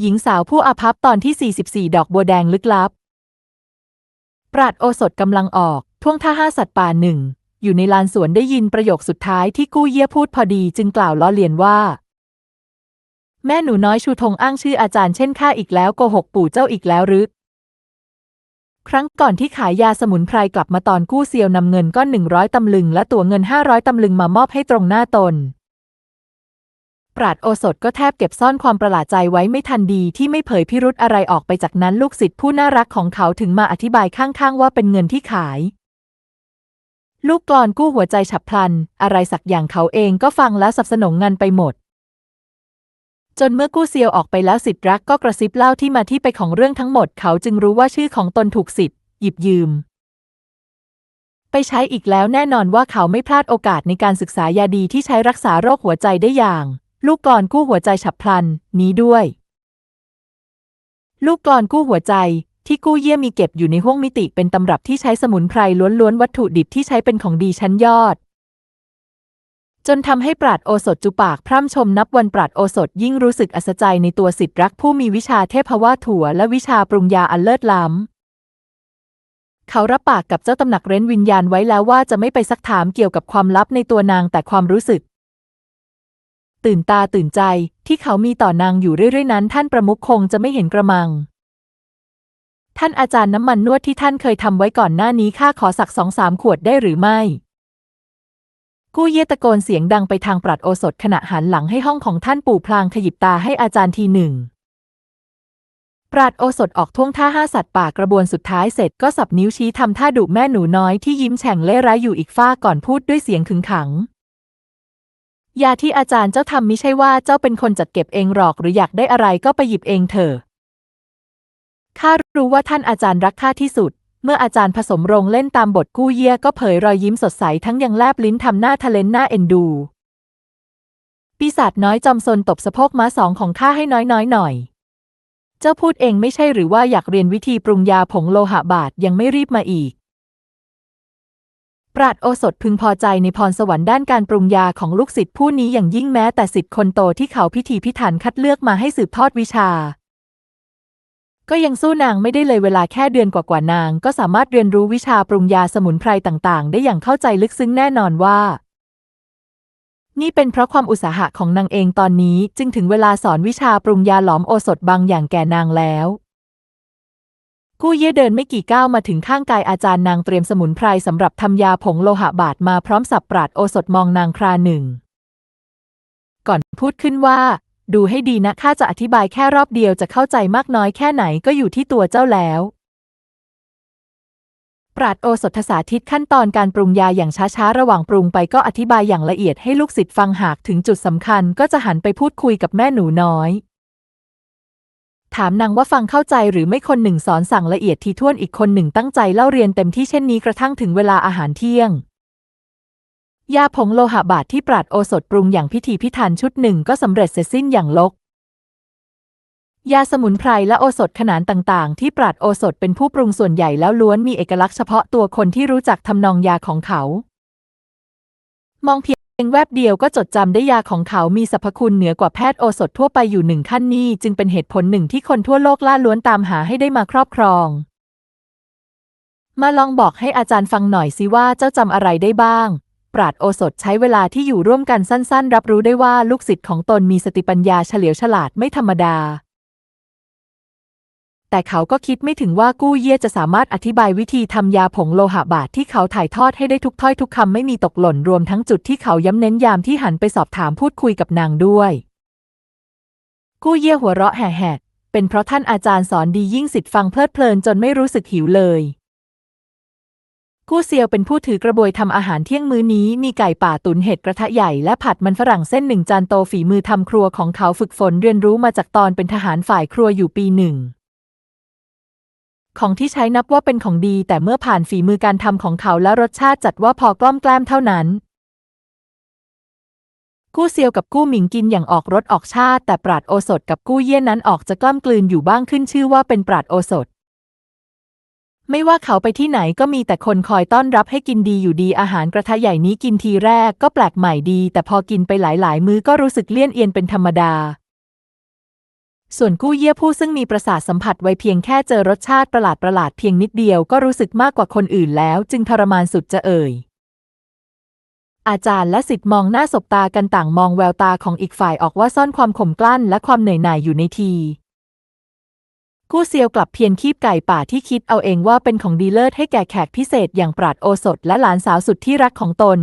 หญิงสาวผู้อาภัพตอนที่ 44 ดอกบัวแดงลึกลับ ปราดโอสถกำลังออก ท่วงท่าห้าสัตว์ป่าหนึ่ง อยู่ในลานสวนได้ยินประโยคสุดท้ายที่กู้เยี่ยพูดพอดีจึงกล่าวล้อเลียนว่า แม่หนูน้อยชูธงอ้างชื่ออาจารย์เช่นข้าอีกแล้วโกหกปู่เจ้าอีกแล้วหรือครั้งก่อนที่ขายยาสมุนไพรกลับมาตอนกู้เซียวนำเงินก้อนหนึ่งร้อยตำลึงและตั๋วเงินห้าร้อยตำลึงมามอบให้ตรงหน้าตน ปราดโอสถก็แทบเก็บซ่อนความประหลาดใจไว้ไม่ทันดีที่ไม่เผยพิรุธอะไรออกไปจากนั้นลูกศิษย์ผู้น่ารักของเขาถึงมาอธิบายข้างๆ ว่าเป็นเงินที่ขาย ลูกกลอนกู้หัวใจฉับพลัน อะไรสักอย่างเขาเองก็ฟังแล้วสับสนงงันไปหมด จนเมื่อกู้เซียวออกไปแล้วสิทธิ์รักก็กระซิบเล่าที่มาที่ไปของเรื่องทั้งหมด เขาจึงรู้ว่าชื่อของตนถูกสิทธิ์หยิบยืมไปใช้อีกแล้วแน่นอนว่าเขาไม่พลาดโอกาสในการศึกษายาดีที่ใช้รักษาโรคหัวใจได้อย่าง ลูกกลอนกู้หัวใจฉับพลัน นี้ด้วย ลูกกลอนกู้หัวใจ ที่กู้เยี่ยมีเก็บอยู่ในห้วงมิติเป็นตำรับที่ใช้สมุนไพรล้วนๆวัตถุดิบที่ใช้เป็นของดีชั้นยอด จนทำให้ปราดโอสถจุปากพร่ำชมนับวันปราดโอสถยิ่งรู้สึกอัศจรรย์ในตัวสิทธิรักผู้มีวิชาเทพวาถั่วและวิชาปรุงยาอันเลิศล้ำเขารับปากกับเจ้าตำหนักเร้นวิญญาณไว้แล้วว่าจะไม่ไปซักถามเกี่ยวกับความลับในตัวนางแต่ความรู้สึก ตื่นตาตื่นใจที่เขามีต่อนางอยู่เรื่อยๆนั้น ท่านประมุขคงจะไม่เห็นกระมัง ท่านอาจารย์น้ำมันนวดที่ท่านเคยทำไว้ก่อนหน้านี้ข้าขอสักสองสามขวดได้หรือไม่กู้เยตะโกนเสียงดังไปทางปรัดโอสถขณะหันหลังให้ห้องของท่านปู่พลางขยิบตาให้อาจารย์ทีหนึ่ง ปราดโอสถออกท่วงท่าห้าสัตว์ป่ากระบวนสุดท้ายเสร็จก็สับนิ้วชี้ทำท่าดุแม่หนูน้อยที่ยิ้มแฉ่งเล่ร้ายอยู่อีกฝ้าก่อนพูดด้วยเสียงขึงขัง ยาที่อาจารย์เจ้าทำไม่ใช่ว่าเจ้าเป็นคนจัดเก็บเองหรอกหรืออยากได้อะไรก็ไปหยิบเองเถอะข้ารู้ว่าท่านอาจารย์รักข้าที่สุด เมื่ออาจารย์ผสมโรงเล่นตามบทกู้เยี่ยก็เผยรอยยิ้มสดใสทั้งยังแลบลิ้นทำหน้าทะเลนหน้าเอ็นดู ปีศาจน้อยจอมซนตบสะโพกม้าสองของข้าให้น้อยน้อยหน่อย เจ้าพูดเองไม่ใช่หรือว่าอยากเรียนวิธีปรุงยาผงโลหะบาดยังไม่รีบมาอีก ปราดโอสถพึงพอใจในพรสวรรค์ด้านการปรุงยาของลูกศิษย์ผู้นี้อย่างยิ่งแม้แต่ศิษย์คนโตที่เขาพิธีพิถันคัดเลือกมาให้สืบทอดวิชา ก็ยังสู้นางไม่ได้เลยเวลาแค่เดือนกว่านาง ก็สามารถเรียนรู้วิชาปรุงยาสมุนไพรต่างๆ ได้อย่างเข้าใจลึกซึ้งแน่นอนว่า นี่เป็นเพราะความอุตสาหะของนางเองตอนนี้จึงถึงเวลาสอนวิชาปรุงยาหลอมโอสถบางอย่างแก่นางแล้ว กู้เย่เดินไม่กี่ก้าวมาถึงข้างกายอาจารย์นางเตรียมสมุนไพรสำหรับทำยาผงโลหะบาดมาพร้อมสับปราดโอสถมองนางคราหนึ่ง ก่อนพูดขึ้นว่า ดูให้ดีนะข้าจะอธิบายแค่รอบเดียวจะเข้าใจมากน้อยแค่ไหนก็อยู่ที่ตัวเจ้าแล้ว ปราดโอสถสาธิตขั้นตอนการปรุงยาอย่างช้าๆระหว่างปรุงไปก็อธิบายอย่างละเอียดให้ลูกศิษย์ฟังหากถึงจุดสำคัญก็จะหันไปพูดคุยกับแม่หนูน้อย ถามนางว่าฟังเข้าใจหรือไม่คนหนึ่งสอนสั่งละเอียดทีท่วนอีกคนหนึ่งตั้งใจเล่าเรียนเต็มที่เช่นนี้กระทั่งถึงเวลาอาหารเที่ยง ยาผงโลหะบาดที่ปราดโอสถปรุงอย่างพิถีพิถันชุดหนึ่งก็สำเร็จเสร็จสิ้นอย่างลก ยาสมุนไพรและโอสถขนานต่างๆ ที่ปราดโอสถเป็นผู้ปรุงส่วนใหญ่แล้วล้วนมีเอกลักษณ์เฉพาะตัวคนที่รู้จักทำนองยาของเขา มองเพียง งแวบเดียวก็จดจำได้ยาของเขามีสรรพคุณเหนือกว่าแพทย์โอสถทั่วไปอยู่หนึ่งขั้นนี้ จึงเป็นเหตุผลหนึ่งที่คนทั่วโลกล่าล้วนตามหาให้ได้มาครอบครอง มาลองบอกให้อาจารย์ฟังหน่อยสิว่าเจ้าจำอะไรได้บ้าง ปราดโอสถใช้เวลาที่อยู่ร่วมกันสั้น ๆ รับรู้ได้ว่าลูกศิษย์ของตนมีสติปัญญาเฉลียวฉลาดไม่ธรรมดา แต่เขาก็คิดไม่ถึงว่ากู้เย่จะสามารถอธิบายวิธีทำยาผงโลหะบาดที่เขาถ่ายทอดให้ได้ทุกถ้อยทุกคำไม่มีตกหล่นรวมทั้งจุดที่เขาย้ำเน้นยามที่หันไปสอบถามพูดคุยกับนางด้วย กู้เย่หัวเราะแห่ๆเป็นเพราะท่านอาจารย์สอนดียิ่งสิทธิ์ฟังเพลิดเพลินจนไม่รู้สึกหิวเลยกู้เซียวเป็นผู้ถือกระบวยทำอาหารเที่ยงมื้อนี้มีไก่ป่าตุ๋นเห็ดกระทะใหญ่และผัดมันฝรั่งเส้นหนึ่งจานโตฝีมือทำครัวของเขาฝึกฝนเรียนรู้มาจากตอนเป็นทหารฝ่ายครัวอยู่ปีหนึ่ง ของที่ใช้นับว่าเป็นของดี แต่เมื่อผ่านฝีมือการทำของเขาและรสชาติจัดว่าพอกล้อมแกล้มเท่านั้น กู้เซียวกับกู้หมิงกินอย่างออกรสออกชาติ แต่ปราดโอสถกับกู้เยี่ยนนั้นออกจะกล้ำกลืนอยู่บ้างขึ้นชื่อว่าเป็นปราดโอสถไม่ว่าเขาไปที่ไหนก็มีแต่คนคอยต้อนรับให้กินดีอยู่ดีอาหารกระทะใหญ่นี้กินทีแรกก็แปลกใหม่ดี แต่พอกินไปหลายๆ มื้อก็รู้สึกเลี่ยนเอียนเป็นธรรมดา ส่วนกู้เยี่ยผู้ซึ่งมีประสาทสัมผัสไวเพียงแค่เจอรสชาติประหลาดประหลาดเพียงนิดเดียวก็รู้สึกมากกว่าคนอื่นแล้ว จึงทรมานสุดจะเอ่ย อาจารย์และสิทธิ์มองหน้าสบตากันต่างมองแววตาของอีกฝ่ายออกว่าซ่อนความขมกลั้นและความเหนื่อยหน่ายอยู่ในทีกู้เซียวกลับเพียนคีบไก่ป่าที่คิดเอาเองว่าเป็นของดีเลิศให้แก่แขกพิเศษอย่างปราดโอสถและหลานสาวสุดที่รักของตน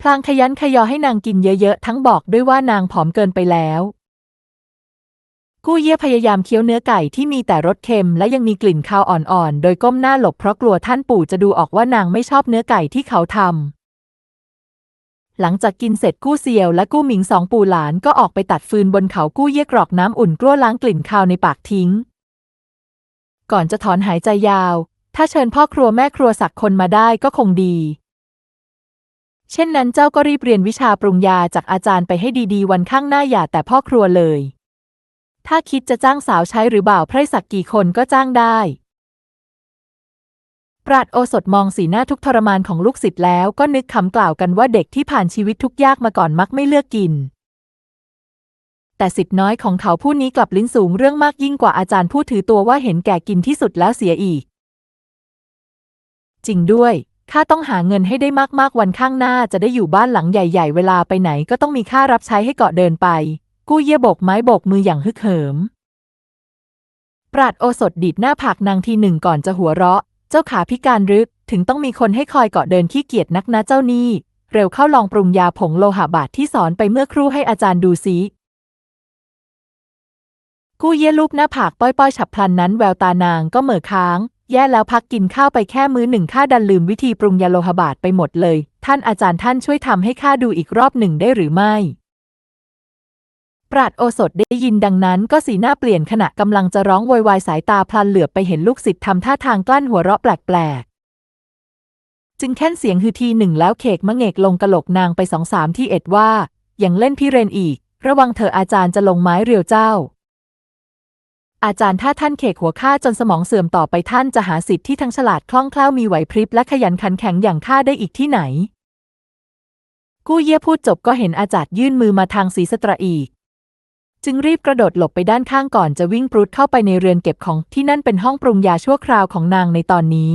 พลางขยันขยอให้นางกินเยอะๆ ทั้งบอกด้วยว่านางผอมเกินไปแล้ว กู้เย่พยายามเคี้ยวเนื้อไก่ที่มีแต่รสเค็มและยังมีกลิ่นคาวอ่อนๆ โดยก้มหน้าหลบเพราะกลัวท่านปู่จะดูออกว่านางไม่ชอบเนื้อไก่ที่เขาทำ หลังจากกินเสร็จกู้เซียวและกู้หมิงสองปู่หลานก็ออกไปตัดฟืนบนเขากู้เย่กรอกน้ำอุ่นกลั้วล้างกลิ่นคาวในปากทิ้ง ก่อนจะถอนหายใจยาว ถ้าเชิญพ่อครัวแม่ครัวสักคนมาได้ก็คงดี เช่นนั้นเจ้าก็รีบเรียนวิชาปรุงยาจากอาจารย์ไปให้ดีๆ วันข้างหน้าอย่าแต่พ่อครัวเลย ถ้าคิดจะจ้างสาวใช้หรือบ่าวไพร่สักกี่คนก็จ้างได้ ปราดโอสถมองสีหน้าทุกทรมานของลูกศิษย์แล้วก็นึกคำกล่าวกันว่าเด็กที่ผ่านชีวิตทุกยากมาก่อนมักไม่เลือกกิน แต่สิทธิ์น้อยของเขาผู้นี้กลับลิ้นสูงเรื่องมากยิ่งกว่าอาจารย์ผู้ถือตัวว่าเห็นแก่กินที่สุดแล้วเสียอีก จริงด้วยข้าต้องหาเงินให้ได้มากๆวันข้างหน้าจะได้อยู่บ้านหลังใหญ่ ๆ เวลาไปไหนก็ต้องมีค่ารับใช้ให้เกาะเดินไป กู้เย่โบกไม้โบกมืออย่างฮึกเหิม ปราดโอสถดีดหน้าผากนางทีหนึ่งก่อนจะหัวเราะ เจ้าขาพิการรึก ถึงต้องมีคนให้คอยเกาะเดินขี้เกียจนักนะเจ้านี่ เร็วเข้าลองปรุงยาผงโลหะบาดที่สอนไปเมื่อครู่ให้อาจารย์ดูซิกู้เย่ลูบหน้าผากป้อยๆฉับพลันนั้นแววตานางก็เหม่อค้าง แย่แล้วพักกินข้าวไปแค่มื้อหนึ่งข้าดันลืมวิธีปรุงยาโลหะบาดไปหมดเลย ท่านอาจารย์ท่านช่วยทำให้ข้าดูอีกรอบหนึ่งได้หรือไม่ ปราดโอสถได้ยินดังนั้นก็สีหน้าเปลี่ยนขณะกำลังจะร้องโวยวายสายตาพลันเหลือบไปเห็นลูกศิษย์ทำท่าทางกลั้นหัวเราะแปลกๆ จึงแค่นเสียงฮือทีหนึ่งแล้วเขกมะเงกลงกระโหลกนางไปสองสามที่เอ็ดว่า อย่างเล่นพี่เรนอีก ระวังเถออาจารย์จะลงไม้เรียวเจ้า อาจารย์ถ้าท่านเขกหัวข้าจนสมองเสื่อมต่อไปท่านจะหาสิทธิ์ที่ทั้งฉลาดคล่องแคล่วมีไหวพริบและขยันขันแข็งอย่างข้าได้อีกที่ไหน กู้เย่พูดจบก็เห็นอาจารย์ยื่นมือมาทางศีสตรอีก จึงรีบกระโดดหลบไปด้านข้างก่อนจะวิ่งปรุดเข้าไปในเรือนเก็บของที่นั่นเป็นห้องปรุงยาชั่วคราวของนางในตอนนี้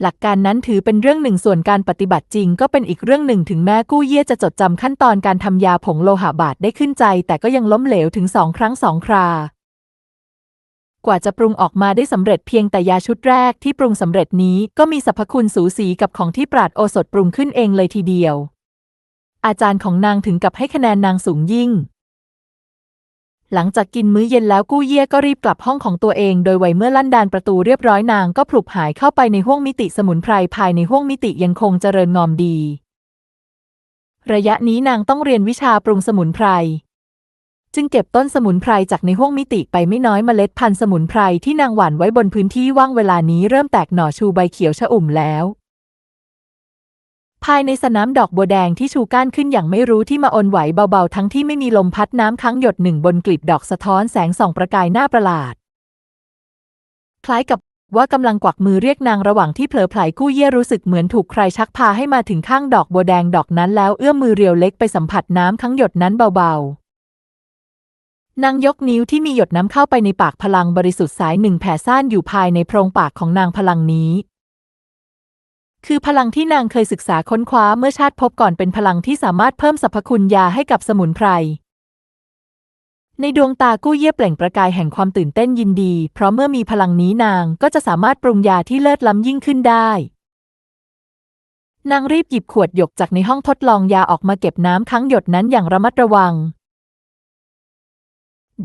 หลักการนั้นถือเป็นเรื่องหนึ่งส่วนการปฏิบัติจริงก็เป็นอีกเรื่องหนึ่งถึงแม้กู้เย่จะจดจำขั้นตอนการทำยาผงโลหะบาดได้ขึ้นใจ แต่ก็ยังล้มเหลวถึงสองครั้งสองครากว่าจะปรุงออกมาได้สำเร็จเพียงแต่ยาชุดแรกที่ปรุงสำเร็จนี้ก็มีสรรพคุณสูสีกับของที่ปราดโอสถปรุงขึ้นเองเลยทีเดียว อาจารย์ของนางถึงกับให้คะแนนนางสูงยิ่ง หลังจากกินมื้อเย็นแล้วกู้เย่ก็รีบกลับห้องของตัวเอง โดยไวเมื่อลั่นดานประตูเรียบร้อยนางก็พลุบหายเข้าไปในห้วงมิติสมุนไพรภายในห้วงมิติยังคงเจริญงอมดี ระยะนี้นางต้องเรียนวิชาปรุงสมุนไพร จึงเก็บต้นสมุนไพรจากในห้วงมิติไปไม่น้อยเมล็ดพันธุ์สมุนไพรที่นางหว่านไว้บนพื้นที่ว่างเวลานี้เริ่มแตกหน่อชูใบเขียวชะอุ่มแล้ว ภายในสนามดอกบัวแดงที่ชูก้านขึ้นอย่างไม่รู้ที่มาอนไหวเบาๆ ทั้งที่ไม่มีลมพัดน้ำค้างหยดหนึ่งบนกลีบดอกสะท้อนแสงส่องประกายหน้าประหลาด คล้ายกับว่ากำลังกวักมือเรียกนางระหว่างที่เผลอไผลกู้เย่รู้สึกเหมือนถูกใครชักพาให้มาถึงข้างดอกบัวแดงดอกนั้นแล้วเอื้อมมือเรียวเล็กไปสัมผัสน้ำค้างหยดนั้นเบาๆนางยกนิ้วที่มีหยดน้ำเข้าไปในปากพลังบริสุทธิ์สายหนึ่งแผ่ซ่านอยู่ภายในโพรงปากของนางพลังนี้ คือพลังที่นางเคยศึกษาค้นคว้าเมื่อชาติพบก่อนเป็นพลังที่สามารถเพิ่มสรรพคุณยาให้กับสมุนไพร ในดวงตากู้เย่เปล่งประกายแห่งความตื่นเต้นยินดี เพราะเมื่อมีพลังนี้นางก็จะสามารถปรุงยาที่เลิศล้ำยิ่งขึ้นได้ นางรีบหยิบขวดหยกจากในห้องทดลองยาออกมาเก็บน้ำค้างหยดนั้นอย่างระมัดระวัง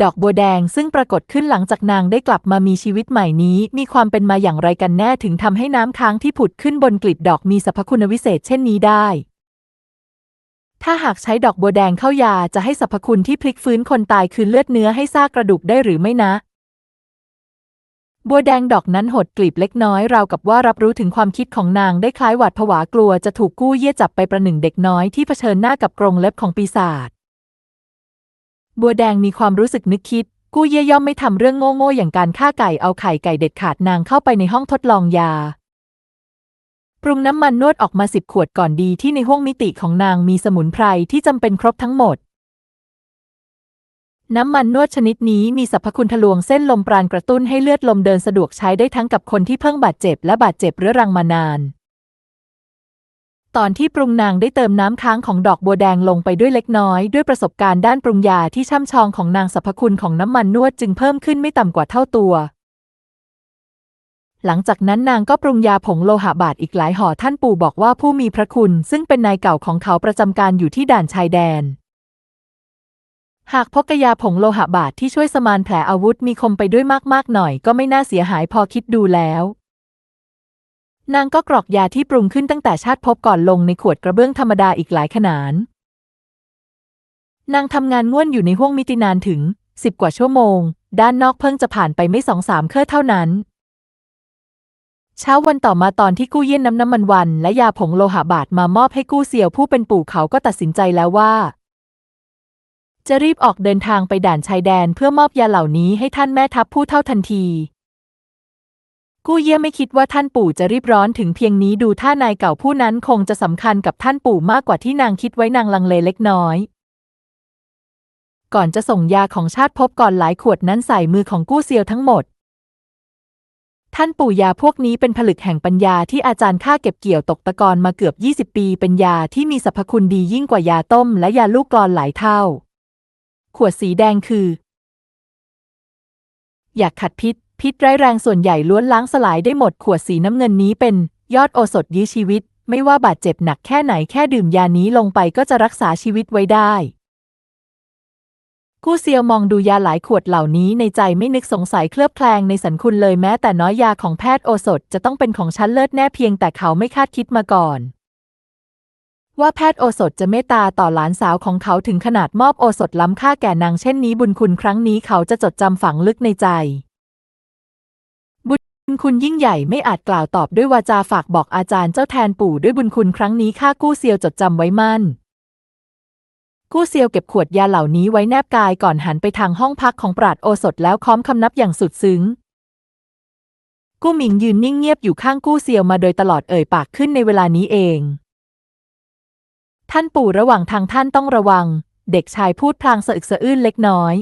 ดอกบัวแดงซึ่งปรากฏขึ้นหลังจากนางได้กลับมามีชีวิตใหม่นี้ มีความเป็นมาอย่างไรกันแน่ถึงทำให้น้ำค้างที่ผุดขึ้นบนกลีบดอกมีสรรพคุณวิเศษเช่นนี้ได้ ถ้าหากใช้ดอกบัวแดงเข้ายาจะให้สรรพคุณที่พลิกฟื้นคนตายคืนเลือดเนื้อให้ซากกระดูกได้หรือไม่นะ บัวแดงดอกนั้นหดกลีบเล็กน้อยราวกับว่ารับรู้ถึงความคิดของนางได้คล้ายหวาดผวากลัวจะถูกกู้เยี่ยจับไปประหนึ่งเด็กน้อยที่เผชิญหน้ากับกรงเล็บของปีศาจ บัวแดงมีความรู้สึกนึกคิด กู้เย่ย่อมไม่ทำเรื่องโง่ๆอย่างการฆ่าไก่เอาไข่ไก่เด็ดขาดนางเข้าไปในห้องทดลองยา ปรุงน้ำมันนวดออกมาสิบขวดก่อนดีที่ในห้วงมิติของนางมีสมุนไพรที่จำเป็นครบทั้งหมด น้ำมันนวดชนิดนี้มีสรรพคุณทะลวงเส้นลมปราณกระตุ้นให้เลือดลมเดินสะดวกใช้ได้ทั้งกับคนที่เพิ่งบาดเจ็บและบาดเจ็บเรื้อรังมานาน ตอนที่ปรุงนางได้เติมน้ำค้างของดอกบัวแดงลงไปด้วยเล็กน้อย ด้วยประสบการณ์ด้านปรุงยาที่ช่ำชองของนางสรรพคุณของน้ำมันนวดจึงเพิ่มขึ้นไม่ต่ำกว่าเท่าตัว หลังจากนั้นนางก็ปรุงยาผงโลหะบาดอีกหลายห่อท่านปู่บอกว่าผู้มีพระคุณ ซึ่งเป็นนายเก่าของเขาประจำการอยู่ที่ด่านชายแดน หากพกยาผงโลหะบาดที่ช่วยสมานแผลอาวุธมีคมไปด้วยมากๆหน่อย ก็ไม่น่าเสียหายพอคิดดูแล้ว นางก็กรอกยาที่ปรุงขึ้นตั้งแต่ชาติพบก่อนลงในขวดกระเบื้องธรรมดาอีกหลายขนาน นางทำงานง่วนอยู่ในห้วงมิตินานถึงสิบกว่าชั่วโมง ด้านนอกเพิ่งจะผ่านไปไม่สองสามเครื่อเท่านั้น เช้าวันต่อมาตอนที่กู้เย็นน้ำน้ำมันวัน และยาผงโลหะบาดมามอบให้กู้เซียวผู้เป็นปู่เขาก็ตัดสินใจแล้วว่า จะรีบออกเดินทางไปด่านชายแดนเพื่อมอบยาเหล่านี้ให้ท่านแม่ทัพผู้เท่าทันที กู้เยี่ยไม่คิดว่าท่านปู่จะรีบร้อนถึงเพียงนี้ดูท่านายเก่าผู้นั้นคงจะสำคัญกับท่านปู่มากกว่าที่นางคิดไว้นางลังเลเล็กน้อย ก่อนจะส่งยาของชาติพบก่อนหลายขวดนั้นใส่มือของกู้เซียวทั้งหมด ท่านปู่ยาพวกนี้เป็นผลึกแห่งปัญญาที่อาจารย์ข้าเก็บเกี่ยวตกตะกอนมาเกือบ 20 ปี เป็นยาที่มีสรรพคุณดียิ่งกว่ายาต้มและยาลูกกลอนหลายเท่า ขวดสีแดงคือ อยากขัดพิษ พิษร้ายแรงส่วนใหญ่ล้วนล้างสลายได้หมดขวดสีน้ำเงินนี้เป็นยอดโอสถยื้อชีวิต ไม่ว่าบาดเจ็บหนักแค่ไหนแค่ดื่มยานี้ลงไปก็จะรักษาชีวิตไว้ได้ กู้เซียวมองดูยาหลายขวดเหล่านี้ในใจไม่นึกสงสัยเคลือบแคลงในสันคุณเลยแม้แต่น้อยยาของแพทย์โอสถจะต้องเป็นของชั้นเลิศแน่เพียงแต่เขาไม่คาดคิดมาก่อนว่าแพทย์โอสถจะเมตตาต่อหลานสาวของเขาถึงขนาดมอบโอสถล้ำค่าแก่นางเช่นนี้บุญคุณครั้งนี้เขาจะจดจำฝังลึกในใจ คุณยิ่งใหญ่ไม่อาจกล่าวตอบด้วยวาจาฝากบอกอาจารย์เจ้าแทนปู่ด้วยบุญคุณครั้งนี้ข้ากู้เซียวจดจำไว้มั่น กู้เซียวเก็บขวดยาเหล่านี้ไว้แนบกายก่อนหันไปทางห้องพักของปราดโอสถแล้วค้อมคำนับอย่างสุดซึ้ง กู้หมิงยืนนิ่งเงียบอยู่ข้างกู้เซียวมาโดยตลอดเอ่ยปากขึ้นในเวลานี้เอง ท่านปู่ระหว่างทางท่านต้องระวัง เด็กชายพูดพลางสะอึกสะอื้นเล็กน้อย